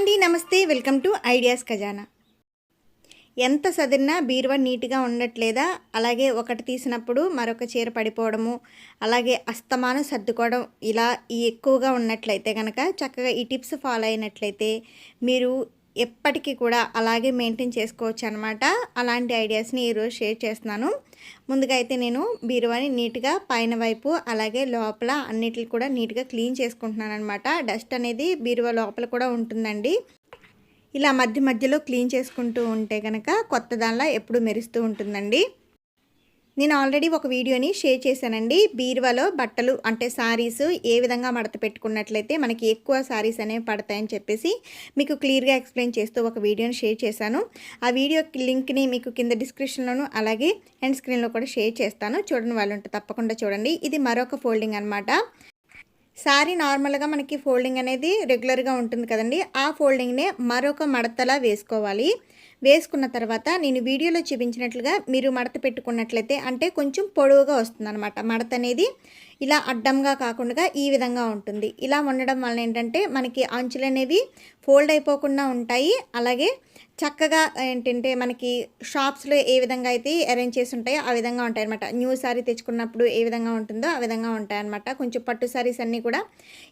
అండి నమస్తే. Welcome to ideas ఖజానా. ఎంత సదిరినా బీరువా నీట్గా ఉండట్లేదా? అలాగే ఒకటి తీసినప్పుడు మరొక చీర పడిపోవడము అలాగే అస్తమానం సర్దుకోవడం ఇలా ఎక్కువగా ఉన్నట్లయితే కనుక చక్కగా ఈ టిప్స్ ఫాలో అయినట్లయితే మీరు ఎప్పటికీ కూడా అలాగే మెయింటైన్ చేసుకోవచ్చు అనమాట అలాంటి ఐడియాస్ని ఈరోజు షేర్ చేస్తున్నాను. ముందుగా అయితే నేను బీరువాని నీట్గా పైన వైపు అలాగే లోపల అన్నిటిని కూడా నీట్గా క్లీన్ చేసుకుంటున్నాను అనమాట డస్ట్ అనేది బీరువా లోపల కూడా ఉంటుందండి. ఇలా మధ్య మధ్యలో క్లీన్ చేసుకుంటూ ఉంటే కనుక కొత్త దానిలా ఎప్పుడు మెరుస్తూ ఉంటుందండి. నేను ఆల్రెడీ ఒక వీడియోని షేర్ చేశానండి. బీరువాలో బట్టలు అంటే శారీస్ ఏ విధంగా మడత పెట్టుకున్నట్లయితే మనకి ఎక్కువ శారీస్ అనేవి పడతాయని చెప్పేసి మీకు క్లియర్గా ఎక్స్ప్లెయిన్ చేస్తూ ఒక వీడియోని షేర్ చేశాను. ఆ వీడియో లింక్ని మీకు కింద డిస్క్రిప్షన్లోను అలాగే హెండ్ స్క్రీన్లో కూడా షేర్ చేస్తాను. చూడండి వాళ్ళు ఉంటే తప్పకుండా చూడండి. ఇది మరొక ఫోల్డింగ్ అనమాట శారీ నార్మల్గా మనకి ఫోల్డింగ్ అనేది రెగ్యులర్గా ఉంటుంది కదండి. ఆ ఫోల్డింగ్నే మరొక మడతలా వేసుకోవాలి. వేసుకున్న తర్వాత నేను వీడియోలో చూపించినట్లుగా మీరు మడత పెట్టుకున్నట్లయితే అంటే కొంచెం పొడవుగా వస్తుంది అనమాట మడత అనేది ఇలా అడ్డంగా కాకుండా ఈ విధంగా ఉంటుంది. ఇలా ఉండడం వలన ఏంటంటే మనకి అంచులు అనేవి ఫోల్డ్ అయిపోకుండా ఉంటాయి. అలాగే చక్కగా ఏంటంటే మనకి షాప్స్లో ఏ విధంగా అయితే అరేంజ్ చేసి ఉంటాయో ఆ విధంగా ఉంటాయి అనమాట న్యూ శారీ తెచ్చుకున్నప్పుడు ఏ విధంగా ఉంటుందో ఆ విధంగా ఉంటాయి అనమాట కొంచెం పట్టు శారీస్ అన్నీ కూడా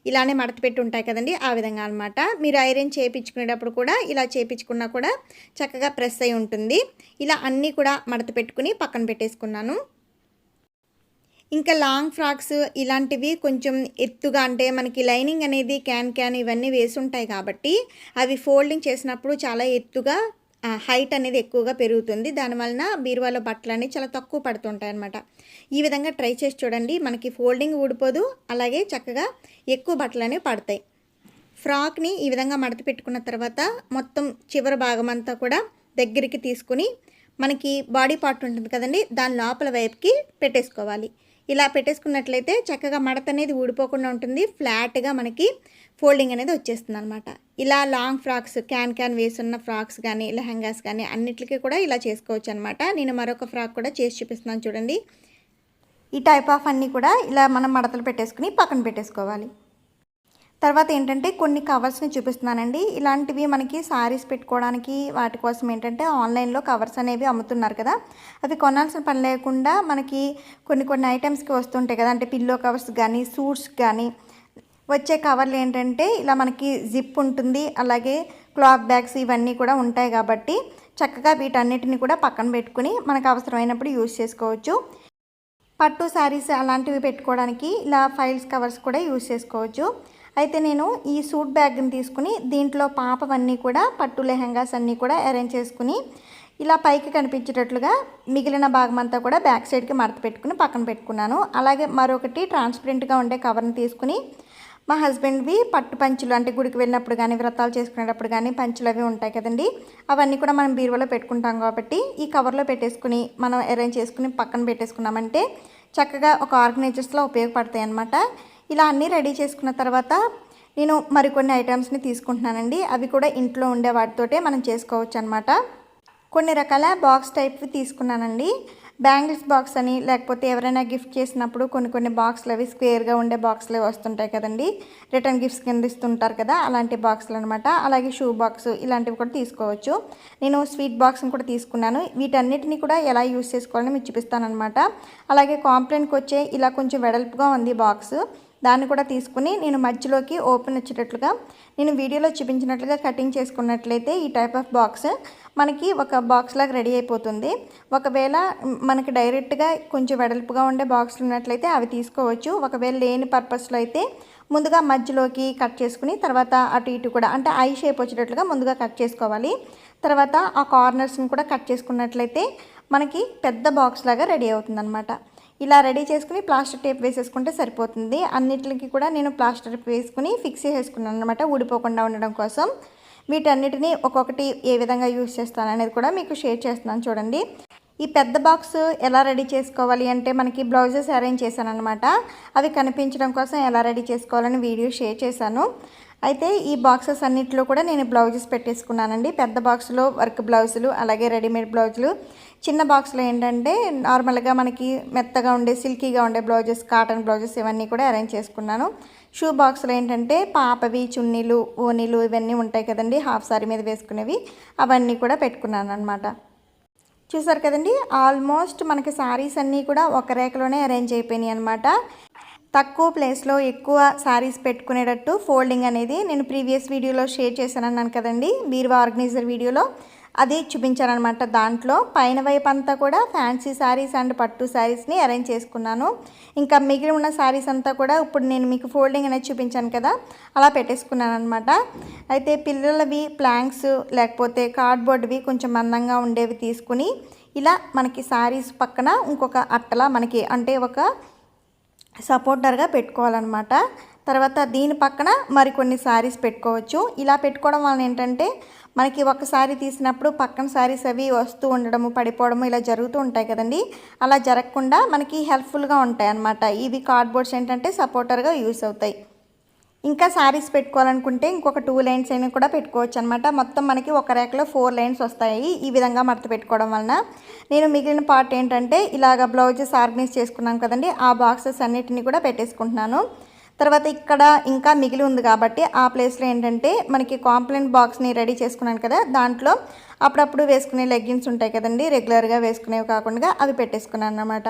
ఇలానే మడత పెట్టి ఉంటాయి కదండి ఆ విధంగా అనమాట మీరు ఐరన్ చేయించుకునేటప్పుడు కూడా ఇలా చేయించుకున్నా కూడా చక్కగా ప్రెస్ అయి ఉంటుంది. ఇలా అన్నీ కూడా మడత పెట్టుకుని పక్కన పెట్టేసుకున్నాను. ఇంకా లాంగ్ ఫ్రాక్స్ ఇలాంటివి కొంచెం ఎత్తుగా అంటే మనకి లైనింగ్ అనేది క్యాన్ క్యాన్ ఇవన్నీ వేసి ఉంటాయి కాబట్టి అవి ఫోల్డింగ్ చేసినప్పుడు చాలా ఎత్తుగా హైట్ అనేది ఎక్కువగా పెరుగుతుంది. దానివలన బీరువాలో బట్టలు అనేవి చాలా తక్కువ పడుతుంటాయి అనమాట ఈ విధంగా ట్రై చేసి చూడండి. మనకి ఫోల్డింగ్ ఊడిపోదు అలాగే చక్కగా ఎక్కువ బట్టలు అనేవి పడతాయి. ఫ్రాక్ని ఈ విధంగా మడత పెట్టుకున్న తర్వాత మొత్తం చివరి భాగం అంతా కూడా దగ్గరికి తీసుకుని మనకి బాడీ పార్ట్ ఉంటుంది కదండి దాని లోపల వైపుకి పెట్టేసుకోవాలి. ఇలా పెట్టేసుకున్నట్లయితే చక్కగా మడత అనేది ఊడిపోకుండా ఉంటుంది. ఫ్లాట్గా మనకి ఫోల్డింగ్ అనేది వచ్చేస్తుంది అనమాట ఇలా లాంగ్ ఫ్రాక్స్ క్యాన్ క్యాన్ వేసున్న ఫ్రాక్స్ కానీ లెహంగాస్ కానీ అన్నిటికీ కూడా ఇలా చేసుకోవచ్చు అనమాట నేను మరొక ఫ్రాక్ కూడా చేసి చూపిస్తున్నాను చూడండి. ఈ టైప్ ఆఫ్ అన్నీ కూడా ఇలా మనం మడతలు పెట్టేసుకుని పక్కన పెట్టేసుకోవాలి. తర్వాత ఏంటంటే కొన్ని కవర్స్ని చూపిస్తున్నానండి. ఇలాంటివి మనకి శారీస్ పెట్టుకోవడానికి వాటి కోసం ఏంటంటే ఆన్లైన్లో కవర్స్ అనేవి అమ్ముతున్నారు కదా. అవి కొనాల్సిన పని లేకుండా మనకి కొన్ని కొన్ని ఐటమ్స్కి వస్తుంటాయి కదా. అంటే పిల్లో కవర్స్ కానీ సూట్స్ కానీ వచ్చే కవర్లు ఏంటంటే ఇలా మనకి జిప్ ఉంటుంది. అలాగే క్లాత్ బ్యాగ్స్ ఇవన్నీ కూడా ఉంటాయి కాబట్టి చక్కగా వీటన్నిటిని కూడా పక్కన పెట్టుకుని మనకు అవసరమైనప్పుడు యూజ్ చేసుకోవచ్చు. పట్టు శారీస్ అలాంటివి పెట్టుకోవడానికి ఇలా ఫైల్స్ కవర్స్ కూడా యూజ్ చేసుకోవచ్చు. అయితే నేను ఈ సూట్ బ్యాగ్ని తీసుకుని దీంట్లో పాపవన్నీ కూడా పట్టు లెహంగాస్ అన్నీ కూడా అరేంజ్ చేసుకుని ఇలా పైకి కనిపించేటట్లుగా మిగిలిన భాగం అంతా కూడా బ్యాక్ సైడ్కి మడత పెట్టుకుని పక్కన పెట్టుకున్నాను. అలాగే మరొకటి ట్రాన్స్పరెంట్గా ఉండే కవర్ని తీసుకుని మా హస్బెండ్వి పట్టు పంచులు అంటే గుడికి వెళ్ళినప్పుడు కానీ వ్రతాలు చేసుకునేటప్పుడు కానీ పంచులు అవి ఉంటాయి కదండి. అవన్నీ కూడా మనం బీరువాలో పెట్టుకుంటాం కాబట్టి ఈ కవర్లో పెట్టేసుకుని మనం అరేంజ్ చేసుకుని పక్కన పెట్టేసుకున్నామంటే చక్కగా ఒక ఆర్గనైజర్స్లో ఉపయోగపడతాయి అన్నమాట ఇలా అన్నీ రెడీ చేసుకున్న తర్వాత నేను మరికొన్ని ఐటమ్స్ని తీసుకుంటున్నానండి. అవి కూడా ఇంట్లో ఉండే వాటితోటే మనం చేసుకోవచ్చు అనమాట కొన్ని రకాల బాక్స్ టైప్వి తీసుకున్నానండి. బ్యాంగిల్స్ బాక్స్ అని లేకపోతే ఎవరైనా గిఫ్ట్ చేసినప్పుడు కొన్ని కొన్ని బాక్స్లు అవి స్క్వేర్గా ఉండే బాక్స్లు వస్తుంటాయి కదండి. రిటర్న్ గిఫ్ట్స్ కింద ఇస్తుంటారు కదా అలాంటి బాక్స్లు అనమాట అలాగే షూ బాక్స్ ఇలాంటివి కూడా తీసుకోవచ్చు. నేను స్వీట్ బాక్స్ని కూడా తీసుకున్నాను. వీటన్నిటిని కూడా ఎలా యూస్ చేసుకోవాలని మీకు చూపిస్తానమాట అలాగే కాంప్లైంట్కి వచ్చే ఇలా కొంచెం వెడల్పుగా ఉంది బాక్స్. దాన్ని కూడా తీసుకుని నేను మధ్యలోకి ఓపెన్ వచ్చేటట్లుగా నేను వీడియోలో చూపించినట్లుగా కటింగ్ చేసుకున్నట్లయితే ఈ టైప్ ఆఫ్ బాక్స్ మనకి ఒక బాక్స్ లాగా రెడీ అయిపోతుంది. ఒకవేళ మనకి డైరెక్ట్గా కొంచెం వెడల్పుగా ఉండే బాక్స్లు ఉన్నట్లయితే అవి తీసుకోవచ్చు. ఒకవేళ లేని పర్పస్లో అయితే ముందుగా మధ్యలోకి కట్ చేసుకుని తర్వాత అటు ఇటు కూడా అంటే ఐ షేప్ వచ్చేటట్లుగా ముందుగా కట్ చేసుకోవాలి. తర్వాత ఆ కార్నర్స్ని కూడా కట్ చేసుకున్నట్లయితే మనకి పెద్ద బాక్స్ లాగా రెడీ అవుతుంది అనమాట ఇలా రెడీ చేసుకుని ప్లాస్టర్ టేప్ వేసేసుకుంటే సరిపోతుంది. అన్నిటికి కూడా నేను ప్లాస్టర్ వేసుకుని ఫిక్స్ చేసుకున్నాను అనమాట ఊడిపోకుండా ఉండడం కోసం. వీటన్నిటిని ఒక్కొక్కటి ఏ విధంగా యూస్ చేస్తాను అనేది కూడా మీకు షేర్ చేస్తున్నాను చూడండి. ఈ పెద్ద బాక్స్ ఎలా రెడీ చేసుకోవాలి అంటే మనకి బ్లౌజెస్ అరేంజ్ చేశాను అనమాట అవి కనిపించడం కోసం ఎలా రెడీ చేసుకోవాలని వీడియో షేర్ చేశాను. అయితే ఈ బాక్సెస్ అన్నింటిలో కూడా నేను బ్లౌజెస్ పెట్టేసుకున్నానండి. పెద్ద బాక్స్లో వర్క్ బ్లౌజులు అలాగే రెడీమేడ్ బ్లౌజులు. చిన్న బాక్స్లో ఏంటంటే నార్మల్గా మనకి మెత్తగా ఉండే సిల్కీగా ఉండే బ్లౌజెస్ కాటన్ బ్లౌజెస్ ఇవన్నీ కూడా అరేంజ్ చేసుకున్నాను. షూ బాక్స్లో ఏంటంటే పాపవి చున్నీలు ఓనీలు ఇవన్నీ ఉంటాయి కదండి. హాఫ్ సారీ మీద వేసుకునేవి. అవన్నీ కూడా పెట్టుకున్నాను అనమాట చూసారు కదండి? ఆల్మోస్ట్ మనకి శారీస్ అన్నీ కూడా ఒక రేఖలోనే అరేంజ్ అయిపోయినాయి అనమాట తక్కువ ప్లేస్లో ఎక్కువ శారీస్ పెట్టుకునేటట్టు ఫోల్డింగ్ అనేది నేను ప్రీవియస్ వీడియోలో షేర్ చేశాను అన్నాను కదండి. బీరువా ఆర్గనైజర్ వీడియోలో. అది చూపించారనమాట దాంట్లో పైన వైపు అంతా కూడా ఫ్యాన్సీ శారీస్ అండ్ పట్టు శారీస్ని అరేంజ్ చేసుకున్నాను. ఇంకా మిగిలి ఉన్న శారీస్ అంతా కూడా ఇప్పుడు నేను మీకు ఫోల్డింగ్ అనేది చూపించాను కదా అలా పెట్టేసుకున్నాను అనమాట అయితే పిల్లలవి ప్లాంక్స్ లేకపోతే కార్డ్బోర్డ్వి కొంచెం అందంగా ఉండేవి తీసుకుని ఇలా మనకి శారీస్ పక్కన ఇంకొక అట్టలా మనకి అంటే ఒక సపోర్టర్గా పెట్టుకోవాలన్నమాట. తర్వాత దీని పక్కన మరికొన్ని శారీస్ పెట్టుకోవచ్చు. ఇలా పెట్టుకోవడం వలన ఏంటంటే మనకి ఒక శారీ తీసినప్పుడు పక్కన శారీస్ అవి వస్తూ ఉండడము పడిపోవడము ఇలా జరుగుతూ ఉంటాయి కదండి. అలా జరగకుండా మనకి హెల్ప్ఫుల్గా ఉంటాయి అన్నమాట. ఇవి కార్డ్బోర్డ్స్ ఏంటంటే సపోర్టర్గా యూస్ అవుతాయి. ఇంకా శారీస్ పెట్టుకోవాలనుకుంటే ఇంకొక టూ లైన్స్ అయినా కూడా పెట్టుకోవచ్చు అనమాట మొత్తం మనకి ఒక రేఖలో ఫోర్ లైన్స్ వస్తాయి ఈ విధంగా మడత పెట్టుకోవడం వలన. నేను మిగిలిన పార్ట్ ఏంటంటే ఇలాగ బ్లౌజెస్ ఆర్గనైజ్ చేసుకున్నాను కదండి ఆ బాక్సెస్ అన్నిటిని కూడా పెట్టేసుకుంటున్నాను. తర్వాత ఇక్కడ ఇంకా మిగిలి ఉంది కాబట్టి ఆ ప్లేస్లో ఏంటంటే మనకి కాంప్లైంట్ బాక్స్ని రెడీ చేసుకున్నాను కదా దాంట్లో అప్పుడప్పుడు వేసుకునే లెగ్గిన్స్ ఉంటాయి కదండి రెగ్యులర్గా వేసుకునేవి కాకుండా అవి పెట్టేసుకున్నాను అనమాట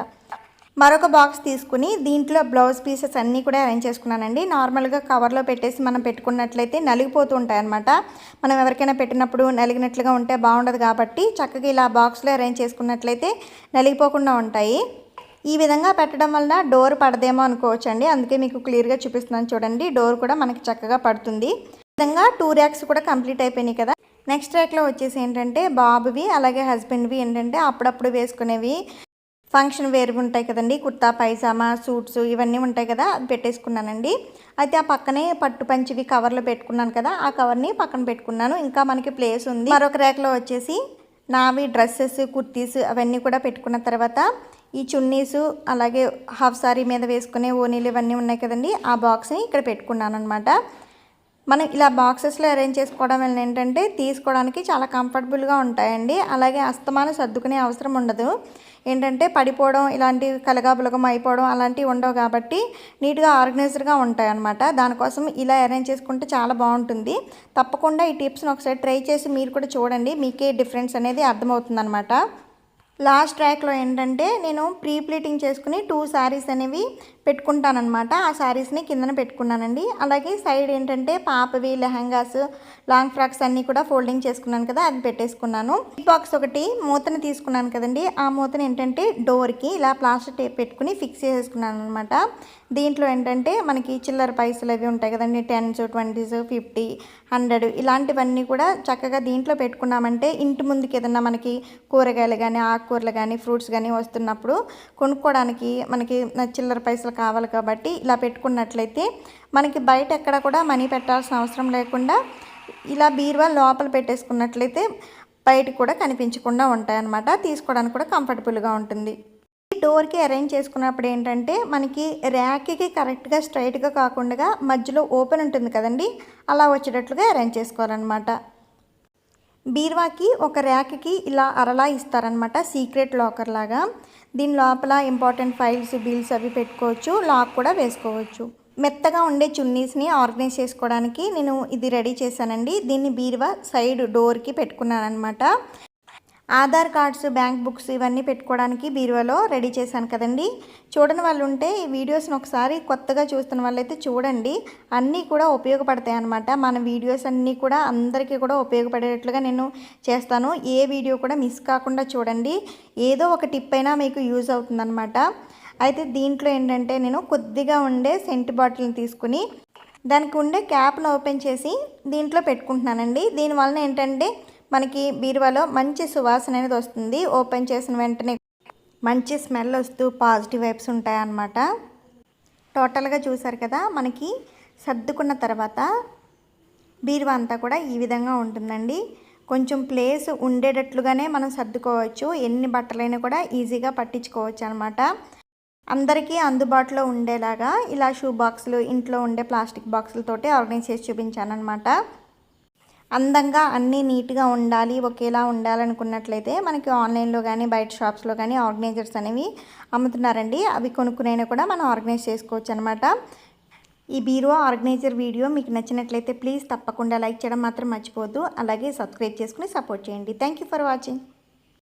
మరొక బాక్స్ తీసుకుని దీంట్లో బ్లౌజ్ పీసెస్ అన్నీ కూడా అరేంజ్ చేసుకున్నానండి. నార్మల్గా కవర్లో పెట్టేసి మనం పెట్టుకున్నట్లయితే నలిగిపోతూ ఉంటాయి అనమాట మనం ఎవరికైనా పెట్టినప్పుడు నలిగినట్లుగా ఉంటే బాగుండదు కాబట్టి చక్కగా ఇలా బాక్స్లో అరేంజ్ చేసుకున్నట్లయితే నలిగిపోకుండా ఉంటాయి. ఈ విధంగా పెట్టడం వలన డోర్ పడదేమో అనుకోవచ్చండి. అందుకే మీకు క్లియర్గా చూపిస్తున్నాను చూడండి. డోర్ కూడా మనకి చక్కగా పడుతుంది. విధంగా టూ ర్యాక్స్ కూడా కంప్లీట్ అయిపోయినాయి కదా. నెక్స్ట్ ర్యాక్లో వచ్చేసి ఏంటంటే బాబువి అలాగే హస్బెండ్వి ఏంటంటే అప్పుడప్పుడు వేసుకునేవి ఫంక్షన్ వేరు ఉంటాయి కదండి. కుర్తా పైజామా సూట్స్ ఇవన్నీ ఉంటాయి కదా. అది పెట్టేసుకున్నానండి. అయితే ఆ పక్కనే పట్టు పంచివి కవర్లో పెట్టుకున్నాను కదా. ఆ కవర్ని పక్కన పెట్టుకున్నాను. ఇంకా మనకి ప్లేస్ ఉంది. మరొక ర్యాక్లో వచ్చేసి నావి డ్రెస్సెస్ కుర్తీస్ అవన్నీ కూడా పెట్టుకున్న తర్వాత ఈ చున్నీస్ అలాగే హాఫ్ సారీ మీద వేసుకునే ఓనీలు ఇవన్నీ ఉన్నాయి కదండి. ఆ బాక్స్ని ఇక్కడ పెట్టుకున్నాను అనమాట మనం ఇలా బాక్సెస్లో అరేంజ్ చేసుకోవడం వల్ల ఏంటంటే తీసుకోవడానికి చాలా కంఫర్టబుల్గా ఉంటాయండి. అలాగే అస్తమానం సర్దుకునే అవసరం ఉండదు. ఏంటంటే పడిపోవడం ఇలాంటి కలగాబులగం అయిపోవడం అలాంటివి ఉండవు కాబట్టి నీట్గా ఆర్గనైజ్డ్గా ఉంటాయి అనమాట దానికోసం ఇలా అరేంజ్ చేసుకుంటే చాలా బాగుంటుంది. తప్పకుండా ఈ టిప్స్ని ఒకసారి ట్రై చేసి మీరు కూడా చూడండి. మీకే డిఫరెన్స్ అనేది అర్థమవుతుంది అనమాట లాస్ట్ ట్రాక్లో ఏంటంటే నేను ప్రీ ప్లీటింగ్ చేసుకుని టూ శారీస్ అనేవి పెట్టుకుంటానమాట ఆ శారీస్ని కిందన పెట్టుకున్నానండి. అలాగే సైడ్ ఏంటంటే పాపవి లెహంగాస్ లాంగ్ ఫ్రాక్స్ అన్నీ కూడా ఫోల్డింగ్ చేసుకున్నాను కదా అది పెట్టేసుకున్నాను. బాక్స్ ఒకటి మూతని తీసుకున్నాను కదండి. ఆ మూతని ఏంటంటే డోర్కి ఇలా ప్లాస్టర్ టేప్ పెట్టుకుని ఫిక్స్ చేసేసుకున్నాను అనమాట దీంట్లో ఏంటంటే మనకి చిల్లర పైసలు అవి ఉంటాయి కదండి. టెన్స్ ట్వంటీస్ ఫిఫ్టీ హండ్రెడ్ ఇలాంటివన్నీ కూడా చక్కగా దీంట్లో పెట్టుకున్నామంటే ఇంటి ముందుకి ఏదన్నా మనకి కూరగాయలు కానీ ఆకుకూరలు కానీ ఫ్రూట్స్ కానీ వస్తున్నప్పుడు కొనుక్కోవడానికి మనకి చిల్లర పైసలు కావాలి కాబట్టి ఇలా పెట్టుకున్నట్లయితే మనకి బయట ఎక్కడ కూడా మనీ పెట్టాల్సిన అవసరం లేకుండా ఇలా బీరువా లోపల పెట్టేసుకున్నట్లయితే బయట కూడా కనిపించకుండా ఉంటాయన్నమాట. తీసుకోవడానికి కూడా కంఫర్టబుల్గా ఉంటుంది. డోర్కి అరేంజ్ చేసుకున్నప్పుడు ఏంటంటే మనకి ర్యాక్కి కరెక్ట్గా స్ట్రైట్గా కాకుండా మధ్యలో ఓపెన్ ఉంటుంది కదండి అలా వచ్చేటట్లుగా అరేంజ్ చేసుకోవాలన్నమాట. బీర్వాకి ఒక ర్యాక్కి ఇలా అరలా ఇస్తారనమాట సీక్రెట్ లాకర్ లాగా. దీని లోపల ఇంపార్టెంట్ ఫైల్స్ బిల్స్ అవి పెట్టుకోవచ్చు లాక్ కూడా వేసుకోవచ్చు. మెత్తగా ఉండే చున్నీస్ని ఆర్గనైజ్ చేసుకోవడానికి నేను ఇది రెడీ చేశానండి. దీన్ని బీరువా సైడ్ డోర్కి పెట్టుకున్నాను అనమాట ఆధార్ కార్డ్స్ బ్యాంక్ బుక్స్ ఇవన్నీ పెట్టుకోవడానికి బీరువాలో రెడీ చేశాను కదండి. చూడని వాళ్ళు ఉంటే ఈ వీడియోస్ని ఒకసారి కొత్తగా చూస్తున్న వాళ్ళైతే చూడండి. అన్నీ కూడా ఉపయోగపడతాయి అనమాట మన వీడియోస్ అన్నీ కూడా అందరికీ కూడా ఉపయోగపడేటట్లుగా నేను చేస్తాను. ఏ వీడియో కూడా మిస్ కాకుండా చూడండి. ఏదో ఒక టిప్ అయినా మీకు యూజ్ అవుతుందన్నమాట. అయితే దీంట్లో ఏంటంటే నేను కొద్దిగా ఉండే సెంట్ బాటిల్ని తీసుకుని దానికి ఉండే క్యాప్ను ఓపెన్ చేసి దీంట్లో పెట్టుకుంటున్నానండి. దీనివల్ల ఏంటంటే మనకి బీరువాలో మంచి సువాసన అనేది వస్తుంది. ఓపెన్ చేసిన వెంటనే మంచి స్మెల్ వస్తూ పాజిటివ్ వైబ్స్ ఉంటాయన్నమాట. టోటల్గా చూసారు కదా మనకి సర్దుకున్న తర్వాత బీరువా అంతా కూడా ఈ విధంగా ఉంటుందండి. కొంచెం ప్లేస్ ఉండేటట్లుగానే మనం సర్దుకోవచ్చు. ఎన్ని బట్టలైనా కూడా ఈజీగా పట్టించుకోవచ్చు అనమాట అందరికీ అందుబాటులో ఉండేలాగా ఇలా షూ బాక్సులు ఇంట్లో ఉండే ప్లాస్టిక్ బాక్సులతోటి ఆర్గనైజ్ చేసి చూపించాను అనమాట అందంగా అన్నీ నీట్గా ఉండాలి ఒకేలా ఉండాలనుకున్నట్లయితే మనకి ఆన్లైన్లో కానీ బయట షాప్స్లో కానీ ఆర్గనైజర్స్ అనేవి అమ్ముతున్నారండి. అవి కొనుక్కునైనా కూడా మనం ఆర్గనైజ్ చేసుకోవచ్చు అనమాట ఈ బీరువా ఆర్గనైజర్ వీడియో మీకు నచ్చినట్లయితే ప్లీజ్ తప్పకుండా లైక్ చేయడం మాత్రం మర్చిపోద్దు అలాగే సబ్స్క్రైబ్ చేసుకుని సపోర్ట్ చేయండి. Thank you for watching.